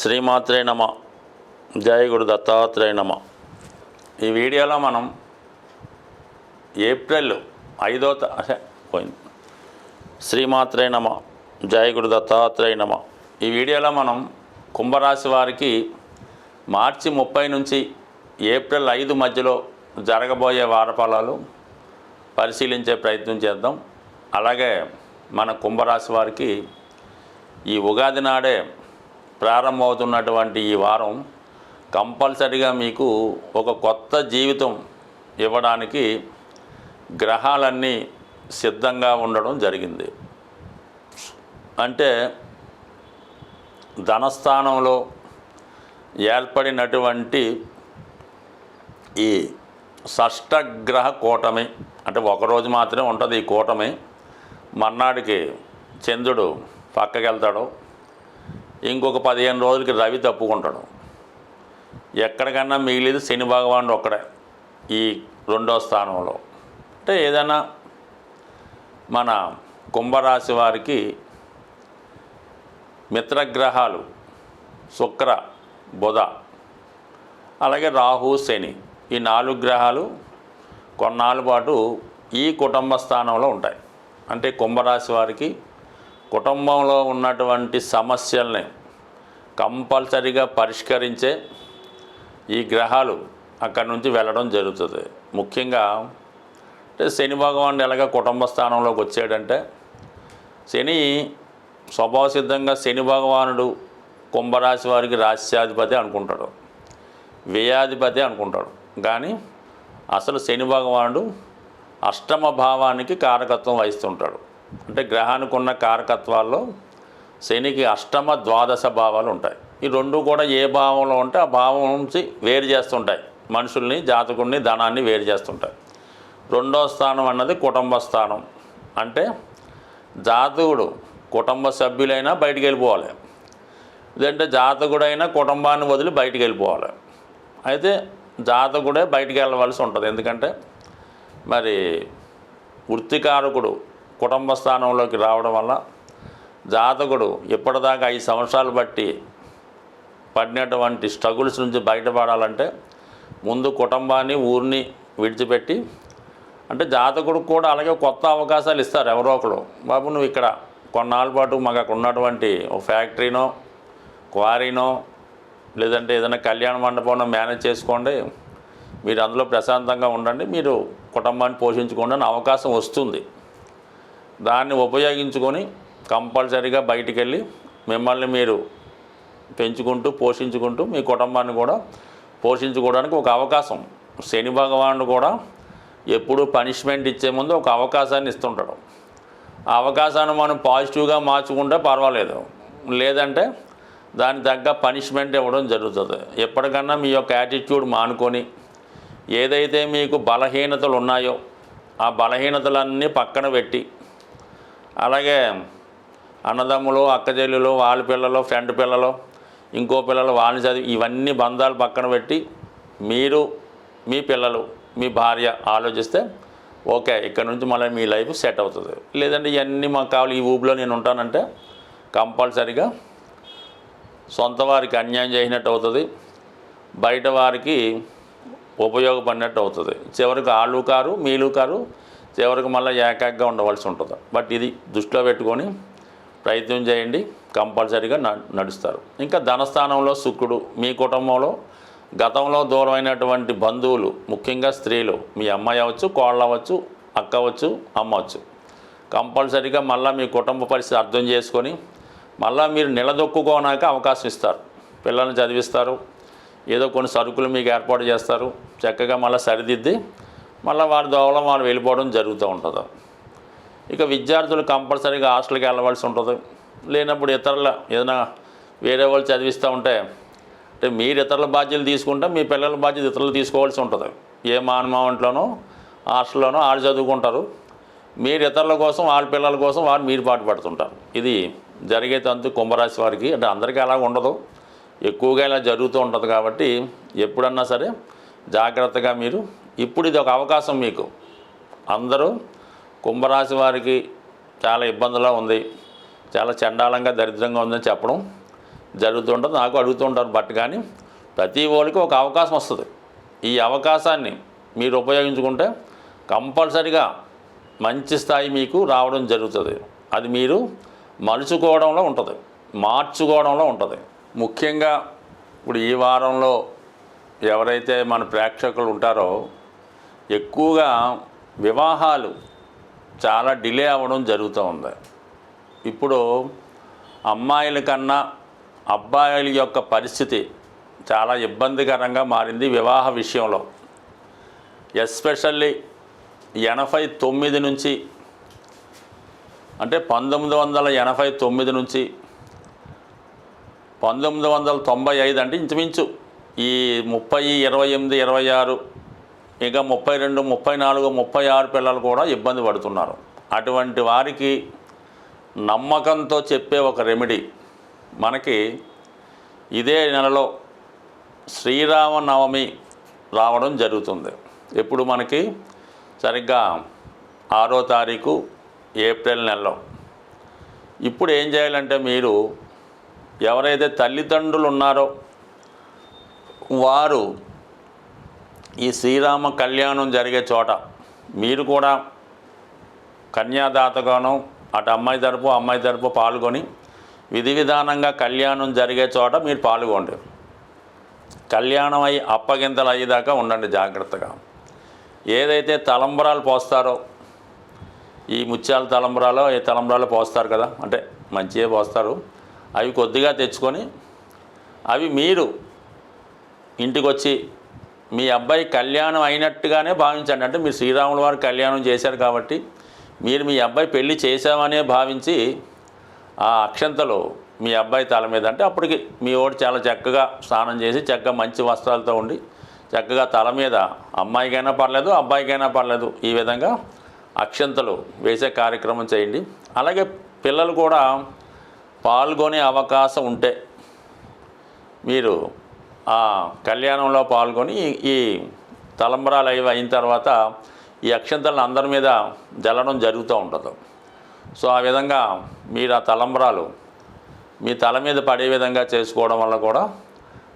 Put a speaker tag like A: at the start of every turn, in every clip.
A: శ్రీమాత్రే నమ. జయగుడు దత్తాత్రేయ నమ. ఈ వీడియోలో మనం ఏప్రిల్ ఐదో పోయింది. శ్రీమాత్రే నమ జయగుడు దత్తాత్రేయ నమ. ఈ వీడియోలో మనం కుంభరాశి వారికి మార్చి ముప్పై నుంచి ఏప్రిల్ ఐదు మధ్యలో జరగబోయే వారఫలాలు పరిశీలించే ప్రయత్నం చేద్దాం. అలాగే మన కుంభరాశి వారికి ఈ ఉగాది నాడే ప్రారంభమవుతున్నటువంటి ఈ వారం కంపల్సరిగా మీకు ఒక కొత్త జీవితం ఇవ్వడానికి గ్రహాలన్నీ సిద్ధంగా ఉండడం జరిగింది. అంటే ధనస్థానంలో ఏర్పడినటువంటి ఈ షష్టగ్రహ కూటమి అంటే ఒకరోజు మాత్రమే ఉంటుంది ఈ కూటమి. మర్నాడికి చంద్రుడు పక్కకెళ్తాడు. ఇంకొక పదిహేను రోజులకి రవి తప్పుకుంటాడు. ఎక్కడికన్నా మిగిలేదు శని భగవానుడు ఒక్కడే ఈ రెండో స్థానంలో. అంటే ఏదైనా మన కుంభరాశి వారికి మిత్రగ్రహాలు శుక్ర బుధ అలాగే రాహు శని ఈ నాలుగు గ్రహాలు కొన్నాళ్ళ పాటు ఈ కుటుంబ స్థానంలో ఉంటాయి. అంటే కుంభరాశి వారికి కుటుంబంలో ఉన్నటువంటి సమస్యల్ని కంపల్సరిగా పరిష్కరించే ఈ గ్రహాలు అక్కడి నుంచి వెళ్ళడం జరుగుతుంది. ముఖ్యంగా అంటే శని భగవానుడు ఎలాగ కుటుంబ స్థానంలోకి వచ్చాడంటే శని స్వభావసిద్ధంగా శని భగవానుడు కుంభరాశి వారికి రాశ్యాధిపతి అనుకుంటాడు వ్యయాధిపతి అనుకుంటాడు. కానీ అసలు శని భగవానుడు అష్టమ భావానికి కారకత్వం వహిస్తుంటాడు. అంటే గ్రహానికి ఉన్న కారకత్వాల్లో శనికి అష్టమ ద్వాదశ భావాలు ఉంటాయి. ఈ రెండు కూడా ఏ భావంలో ఉంటే ఆ భావం నుంచి వేరు చేస్తుంటాయి. మనుషుల్ని జాతకుడిని ధనాన్ని వేరు చేస్తుంటాయి. రెండో స్థానం అన్నది కుటుంబ స్థానం. అంటే జాతకుడు కుటుంబ సభ్యులైనా బయటికి వెళ్ళిపోవాలి. లేదంటే జాతకుడైనా కుటుంబాన్ని వదిలి బయటికి వెళ్ళిపోవాలి. అయితే జాతకుడే బయటికి వెళ్ళవలసి ఉంటుంది. ఎందుకంటే మరి వృత్తికారకుడు కుటుంబ స్థానంలోకి రావడం వల్ల జాతకుడు ఇప్పటిదాకా ఐదు సంవత్సరాలు బట్టి పడినటువంటి స్ట్రగుల్స్ నుంచి బయటపడాలంటే ముందు కుటుంబాన్ని ఊరిని విడిచిపెట్టి అంటే జాతకుడు కూడా అలాగే కొత్త అవకాశాలు ఇస్తారు ఎవరో ఒకరు. బాబు నువ్వు ఇక్కడ కొన్నాళ్ళ పాటు మాకు అక్కడ ఉన్నటువంటి ఒక ఫ్యాక్టరీనో క్వారీనో లేదంటే ఏదైనా కళ్యాణ మండపంలో మేనేజ్ చేసుకోండి. మీరు అందులో ప్రశాంతంగా ఉండండి. మీరు కుటుంబాన్ని పోషించుకోండి అని అవకాశం వస్తుంది. దాన్ని ఉపయోగించుకొని కంపల్సరీగా బయటికి వెళ్ళి మిమ్మల్ని మీరు పెంచుకుంటూ పోషించుకుంటూ మీ కుటుంబాన్ని కూడా పోషించుకోవడానికి ఒక అవకాశం. శని భగవానుడు కూడా ఎప్పుడు పనిష్మెంట్ ఇచ్చే ముందు ఒక అవకాశాన్ని ఇస్తుంటాడు. ఆ అవకాశాన్ని మనం పాజిటివ్గా మార్చుకుంటే పర్వాలేదు. లేదంటే దాని తగ్గ పనిష్మెంట్ ఇవ్వడం జరుగుతుంది. ఎప్పటికన్నా మీ యొక్క యాటిట్యూడ్ మానుకొని ఏదైతే మీకు బలహీనతలు ఉన్నాయో ఆ బలహీనతలన్నీ పక్కన పెట్టి అలాగే అన్నదమ్ములు అక్కచెల్లెలు వాళ్ళ పిల్లలు ఫ్రెండ్ పిల్లలు ఇంకో పిల్లలు వాళ్ళని చదివి ఇవన్నీ బంధాలు పక్కన పెట్టి మీరు మీ పిల్లలు మీ భార్య ఆలోచిస్తే ఓకే ఇక్కడ నుంచి మళ్ళీ మీ లైఫ్ సెట్ అవుతుంది. లేదంటే ఇవన్నీ మాకు కావాలి ఈ ఊబిలో నేను ఉంటానంటే కంపల్సరిగా సొంత వారికి అన్యాయం చేసినట్టు అవుతుంది బయట వారికి ఉపయోగపడినట్టు అవుతుంది. చివరికి ఆళ్ళు కారు మీలు కారు చివరికి మళ్ళీ ఏకాగ్గా ఉండవలసి ఉంటుంది. బట్ ఇది దృష్టిలో పెట్టుకొని ప్రయత్నం చేయండి. కంపల్సరీగా న నడుస్తారు. ఇంకా ధనస్థానంలో శుక్రుడు మీ కుటుంబంలో గతంలో దూరమైనటువంటి బంధువులు ముఖ్యంగా స్త్రీలు మీ అమ్మాయి అవ్వచ్చు కోళ్ళ అవ్వచ్చు అక్క అవ్వచ్చు అమ్మవచ్చు కంపల్సరీగా మళ్ళీ మీ కుటుంబ పరిస్థితి అర్థం చేసుకొని మళ్ళీ మీరు నిలదొక్కుకోనాక అవకాశం ఇస్తారు. పిల్లల్ని చదివిస్తారు. ఏదో కొన్ని సరుకులు మీకు ఏర్పాటు చేస్తారు. చక్కగా మళ్ళీ సరిదిద్ది మళ్ళీ వారి దోవలో వారు వెళ్ళిపోవడం జరుగుతూ ఉంటుంది. ఇక విద్యార్థులు కంపల్సరీగా హాస్టల్కి వెళ్ళవలసి ఉంటుంది. లేనప్పుడు ఇతరుల ఏదైనా వేరే వాళ్ళు చదివిస్తూ ఉంటే అంటే మీరు ఇతరుల బాధ్యతలు తీసుకుంటే మీ పిల్లల బాధ్యత ఇతరులు తీసుకోవాల్సి ఉంటుంది. ఏ మానమావంట్లోనో హాస్టల్లోనో వాళ్ళు చదువుకుంటారు. మీరు ఇతరుల కోసం వాళ్ళ పిల్లల కోసం వారు మీరు పాటు పడుతుంటారు. ఇది జరిగే తంతు కుంభరాశి వారికి అంటే అందరికీ అలా ఉండదు. ఎక్కువగా ఇలా జరుగుతూ ఉంటుంది కాబట్టి ఎప్పుడన్నా సరే జాగ్రత్తగా మీరు ఇప్పుడు ఇది ఒక అవకాశం మీకు. అందరూ కుంభరాశి వారికి చాలా ఇబ్బందిలో ఉంది. చాలా చండాలంగా దరిద్రంగా ఉందని చెప్పడం జరుగుతుంటుంది. నాకు అడుగుతుంటారు బట్ కానీ ప్రతి ఓళ్ళకి ఒక అవకాశం వస్తుంది. ఈ అవకాశాన్ని మీరు ఉపయోగించుకుంటే కంపల్సరిగా మంచి స్థాయి మీకు రావడం జరుగుతుంది. అది మీరు మలుచుకోవడంలో ఉంటుంది. మార్చుకోవడంలో ఉంటుంది. ముఖ్యంగా ఇప్పుడు ఈ వారంలో ఎవరైతే మన ప్రేక్షకులు ఉంటారో ఎక్కువగా వివాహాలు చాలా డిలే అవ్వడం జరుగుతూ ఉంది. ఇప్పుడు అమ్మాయిల కన్నా అబ్బాయిల యొక్క పరిస్థితి చాలా ఇబ్బందికరంగా మారింది వివాహ విషయంలో. ఎస్పెషల్లీ ఎనభై తొమ్మిది నుంచి అంటే పంతొమ్మిది వందల ఎనభై తొమ్మిది నుంచి పంతొమ్మిది వందల తొంభై ఐదు అంటే ఇంచుమించు ఈ ముప్పై ఇరవై ఎనిమిది ఇరవై ఆరు ఇంకా ముప్పై రెండు ముప్పై నాలుగు ముప్పై ఆరు పిల్లలు కూడా ఇబ్బంది పడుతున్నారు. అటువంటి వారికి నమ్మకంతో చెప్పే ఒక రెమెడీ. మనకి ఇదే నెలలో శ్రీరామనవమి రావడం జరుగుతుంది. ఇప్పుడు మనకి సరిగ్గా ఆరో తారీఖు ఏప్రిల్ నెలలో. ఇప్పుడు ఏం చేయాలంటే మీరు ఎవరైతే తల్లిదండ్రులు ఉన్నారో వారు ఈ శ్రీరామ కళ్యాణం జరిగే చోట మీరు కూడా కన్యాదాతగాను అటు అమ్మాయి తరపు అమ్మాయి తరపు పాల్గొని విధి విధానంగా కళ్యాణం జరిగే చోట మీరు పాల్గొండి. కళ్యాణం అయ్యి అప్పగింతలు అయ్యేదాకా ఉండండి జాగ్రత్తగా. ఏదైతే తలంబరాలు పోస్తారో ఈ ముత్యాల తలంబరాలు ఏ తలంబరాలు పోస్తారు కదా అంటే మంచిగా పోస్తారు. అవి కొద్దిగా తెచ్చుకొని అవి మీరు ఇంటికి వచ్చి మీ అబ్బాయి కళ్యాణం అయినట్టుగానే భావించండి. అంటే మీరు శ్రీరాముల వారు కళ్యాణం చేశారు కాబట్టి మీరు మీ అబ్బాయి పెళ్ళి చేశామనే భావించి ఆ అక్షంతలు మీ అబ్బాయి తల మీద అంటే అప్పటికి మీ ఓడు చాలా చక్కగా స్నానం చేసి చక్కగా మంచి వస్త్రాలతో ఉండి చక్కగా తల మీద అమ్మాయికైనా పర్లేదు అబ్బాయికైనా పర్లేదు ఈ విధంగా అక్షంతలు వేసే కార్యక్రమం చేయండి. అలాగే పిల్లలు కూడా పాల్గొనే అవకాశం ఉంటే మీరు ఆ కళ్యాణంలో పాల్గొని ఈ- తలంబరాలు అవి అయిన తర్వాత ఈ అక్షంతలను అందరి మీద జల్లడం జరుగుతూ ఉంటుంది. సో ఆ విధంగా మీరు ఆ తలంబరాలు మీ తల మీద పడే విధంగా చేసుకోవడం వల్ల కూడా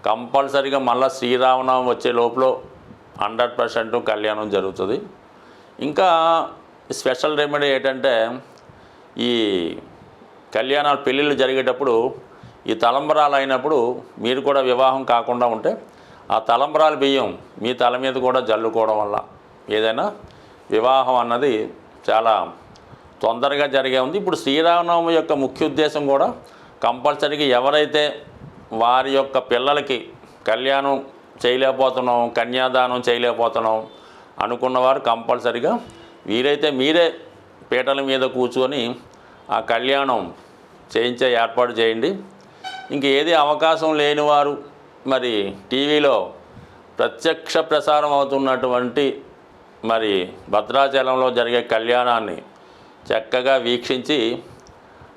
A: కంపల్సరీగా మళ్ళీ శ్రీరామనవం వచ్చే లోపల హండ్రెడ్ పర్సెంట్ కళ్యాణం జరుగుతుంది. ఇంకా స్పెషల్ రెమెడీ ఏంటంటే ఈ కళ్యాణాలు పెళ్ళిళ్ళు జరిగేటప్పుడు ఈ తలంబరాలు అయినప్పుడు మీరు కూడా వివాహం కాకుండా ఉంటే ఆ తలంబరాల బియ్యం మీ తల మీద కూడా జల్లుకోవడం వల్ల ఏదైనా వివాహం అన్నది చాలా తొందరగా జరిగే ఉంది. ఇప్పుడు శ్రీరామనవమి యొక్క ముఖ్య ఉద్దేశం కూడా కంపల్సరీగా ఎవరైతే వారి యొక్క పిల్లలకి కళ్యాణం చేయలేకపోతున్నాం కన్యాదానం చేయలేకపోతున్నాం అనుకున్నవారు కంపల్సరీగా వీరైతే మీరే పీటల మీద కూర్చొని ఆ కళ్యాణం చేయించే ఏర్పాటు చేయండి. ఇంక ఏది అవకాశం లేని వారు మరి టీవీలో ప్రత్యక్ష ప్రసారం అవుతున్నటువంటి మరి భద్రాచలంలో జరిగే కళ్యాణాన్ని చక్కగా వీక్షించి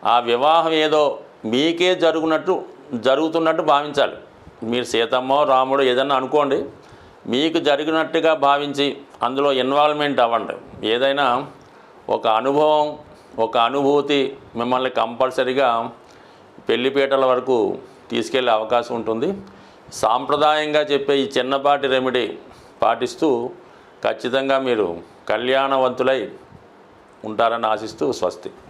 A: ఆ వివాహం ఏదో మీకే జరుగునట్టు జరుగుతున్నట్టు భావించాలి. మీరు సీతమ్మో రాముడు ఏదన్నా అనుకోండి మీకు జరిగినట్టుగా భావించి అందులో ఇన్వాల్వ్మెంట్ అవ్వండి. ఏదైనా ఒక అనుభవం ఒక అనుభూతి మిమ్మల్ని కంపల్సరిగా పెళ్ళిపీటల వరకు తీసుకెళ్ళే అవకాశం ఉంటుంది. సాంప్రదాయంగా చెప్పే ఈ చిన్నపాటి రెమెడీ పాటిస్తూ ఖచ్చితంగా మీరు కళ్యాణవంతులై ఉంటారని ఆశిస్తూ స్వస్తి.